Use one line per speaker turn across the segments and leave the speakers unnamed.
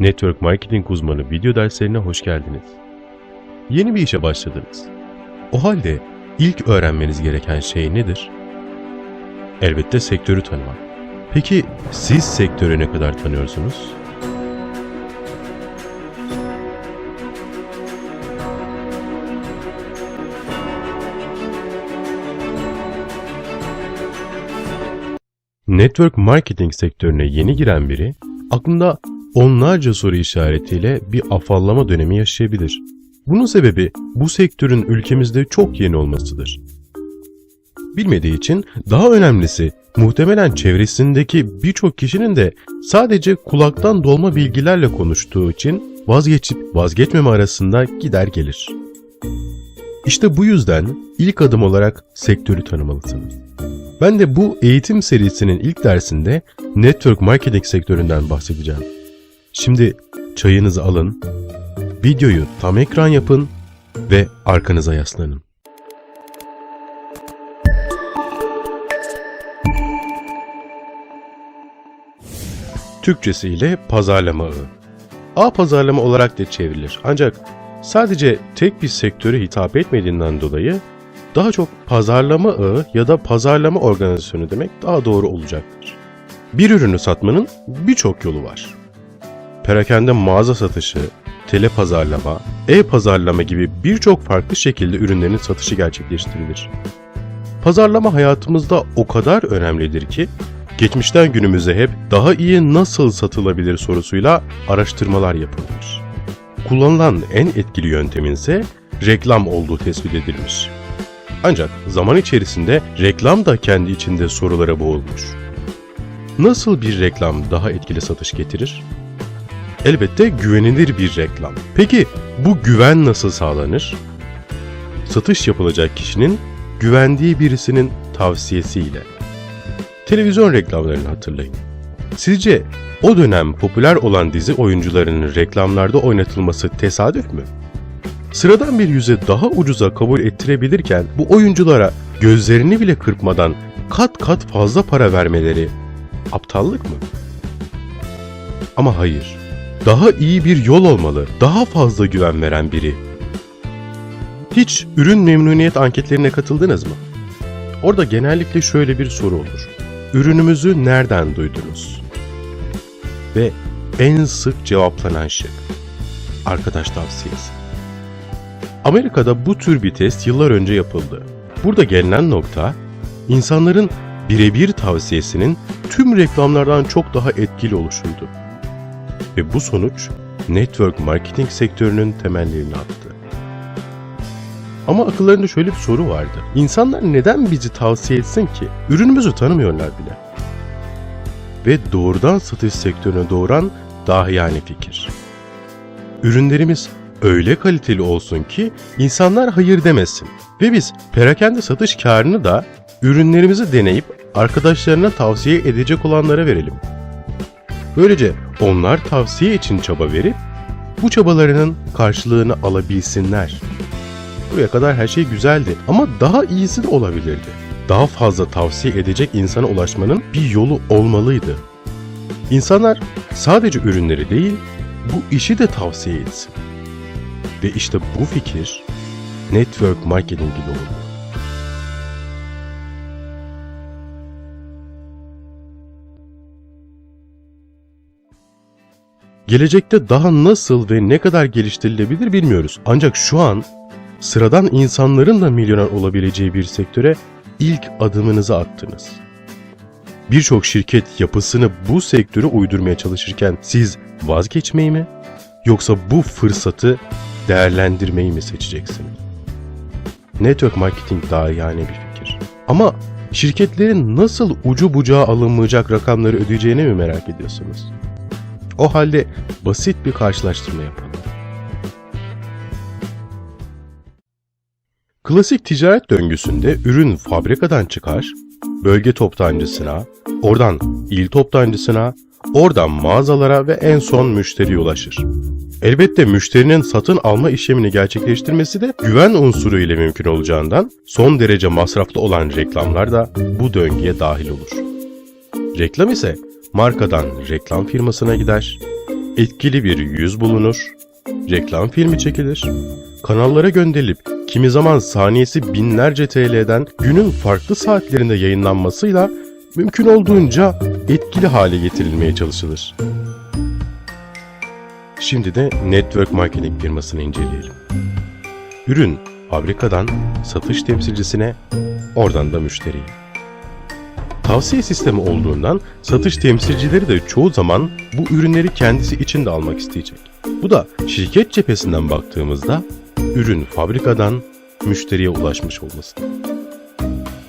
Network Marketing uzmanı video derslerine hoş geldiniz. Yeni bir işe başladınız. O halde ilk öğrenmeniz gereken şey nedir? Elbette sektörü tanımak. Peki siz sektörü ne kadar tanıyorsunuz? Network marketing sektörüne yeni giren biri aklında onlarca soru işaretiyle bir afallama dönemi yaşayabilir. Bunun sebebi bu sektörün ülkemizde çok yeni olmasıdır. Bilmediği için daha önemlisi muhtemelen çevresindeki birçok kişinin de sadece kulaktan dolma bilgilerle konuştuğu için vazgeçip vazgeçmeme arasında gider gelir. İşte bu yüzden ilk adım olarak sektörü tanımalısınız. Ben de bu eğitim serisinin ilk dersinde network marketing sektöründen bahsedeceğim. Şimdi çayınızı alın, videoyu tam ekran yapın ve arkanıza yaslanın. Türkçesiyle pazarlama ağı. Ağ pazarlama olarak da çevrilir. Ancak sadece tek bir sektöre hitap etmediğinden dolayı daha çok pazarlama ağı ya da pazarlama organizasyonu demek daha doğru olacaktır. Bir ürünü satmanın birçok yolu var. Perakende mağaza satışı, tele pazarlama, e-pazarlama gibi birçok farklı şekilde ürünlerin satışı gerçekleştirilir. Pazarlama hayatımızda o kadar önemlidir ki geçmişten günümüze hep daha iyi nasıl satılabilir sorusuyla araştırmalar yapılmış. Kullanılan en etkili yöntemin ise reklam olduğu tespit edilmiş. Ancak zaman içerisinde reklam da kendi içinde sorulara boğulmuş. Nasıl bir reklam daha etkili satış getirir? Elbette güvenilir bir reklam. Peki bu güven nasıl sağlanır? Satış yapılacak kişinin güvendiği birisinin tavsiyesiyle. Televizyon reklamlarını hatırlayın. Sizce o dönem popüler olan dizi oyuncularının reklamlarda oynatılması tesadüf mü? sıradan bir yüze daha ucuza kabul ettirebilirken bu oyunculara gözlerini bile kırpmadan kat kat fazla para vermeleri aptallık mı? Ama hayır. Daha iyi bir yol olmalı. Daha fazla güven veren biri. Hiç ürün memnuniyet anketlerine katıldınız mı? Orada genellikle şöyle bir soru olur. Ürünümüzü nereden duydunuz? Ve en sık cevaplanan şık. Arkadaş tavsiyesi. Amerika'da bu tür bir test yıllar önce yapıldı. Burada gelinen nokta, insanların birebir tavsiyesinin tüm reklamlardan çok daha etkili oluşuydu. Ve bu sonuç, network marketing sektörünün temellerini attı. Ama akıllarında şöyle bir soru vardı. İnsanlar neden bizi tavsiye etsin ki? Ürünümüzü tanımıyorlar bile. Ve doğrudan satış sektörüne doğuran dahiyane fikir. Ürünlerimiz öyle kaliteli olsun ki insanlar hayır demesin. Ve biz perakende satış karını da ürünlerimizi deneyip arkadaşlarına tavsiye edecek olanlara verelim. Böylece onlar tavsiye için çaba verip bu çabalarının karşılığını alabilsinler. Buraya kadar her şey güzeldi ama daha iyisi de olabilirdi. Daha fazla tavsiye edecek insana ulaşmanın bir yolu olmalıydı. İnsanlar sadece ürünleri değil, bu işi de tavsiye etsin. Ve işte bu fikir network marketing gibi Gelecekte daha nasıl ve ne kadar geliştirilebilir bilmiyoruz. Ancak şu an sıradan insanların da milyoner olabileceği bir sektöre ilk adımınızı attınız. Birçok şirket yapısını bu sektöre uydurmaya çalışırken siz vazgeçmeyi mi yoksa bu fırsatı değerlendirmeyi mi seçeceksiniz? Network marketing daha yani bir fikir. Ama şirketlerin nasıl ucu bucağı alınmayacak rakamları ödeyeceğini mi merak ediyorsunuz? O halde basit bir karşılaştırma yapalım. Klasik ticaret döngüsünde ürün fabrikadan çıkar, bölge toptancısına, oradan il toptancısına, oradan mağazalara ve en son müşteriye ulaşır. Elbette müşterinin satın alma işlemini gerçekleştirmesi de güven unsuru ile mümkün olacağından son derece masraflı olan reklamlar da bu döngüye dahil olur. Reklam ise markadan reklam firmasına gider, etkili bir yüz bulunur, reklam filmi çekilir, kanallara gönderilip kimi zaman saniyesi binlerce TL'den günün farklı saatlerinde yayınlanmasıyla mümkün olduğunca etkili hale getirilmeye çalışılır. Şimdi de network marketing firmasını inceleyelim. Ürün fabrikadan satış temsilcisine, oradan da müşteriye. Tavsiye sistemi olduğundan satış temsilcileri de çoğu zaman bu ürünleri kendisi için de almak isteyecek. Bu da şirket cephesinden baktığımızda ürün fabrikadan müşteriye ulaşmış olması.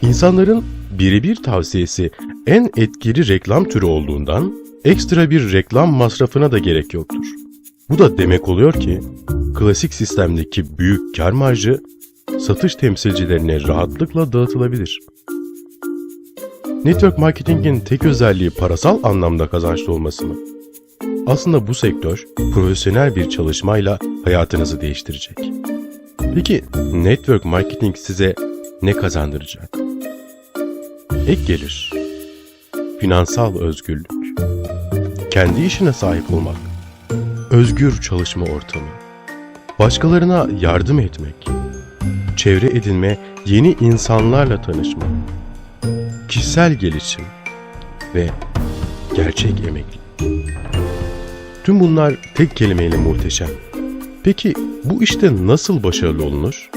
İnsanların birebir tavsiyesi en etkili reklam türü olduğundan ekstra bir reklam masrafına da gerek yoktur. Bu da demek oluyor ki klasik sistemdeki büyük kar marjı satış temsilcilerine rahatlıkla dağıtılabilir. Network marketingin tek özelliği parasal anlamda kazançlı olması mı? Aslında bu sektör profesyonel bir çalışmayla hayatınızı değiştirecek. Peki network marketing size ne kazandıracak? Ek gelir, finansal özgürlük, kendi işine sahip olmak, özgür çalışma ortamı, başkalarına yardım etmek, çevre edinme, yeni insanlarla tanışma, kişisel gelişim ve gerçek emeklilik. Tüm bunlar tek kelimeyle muhteşem. Peki bu işte nasıl başarılı olunur?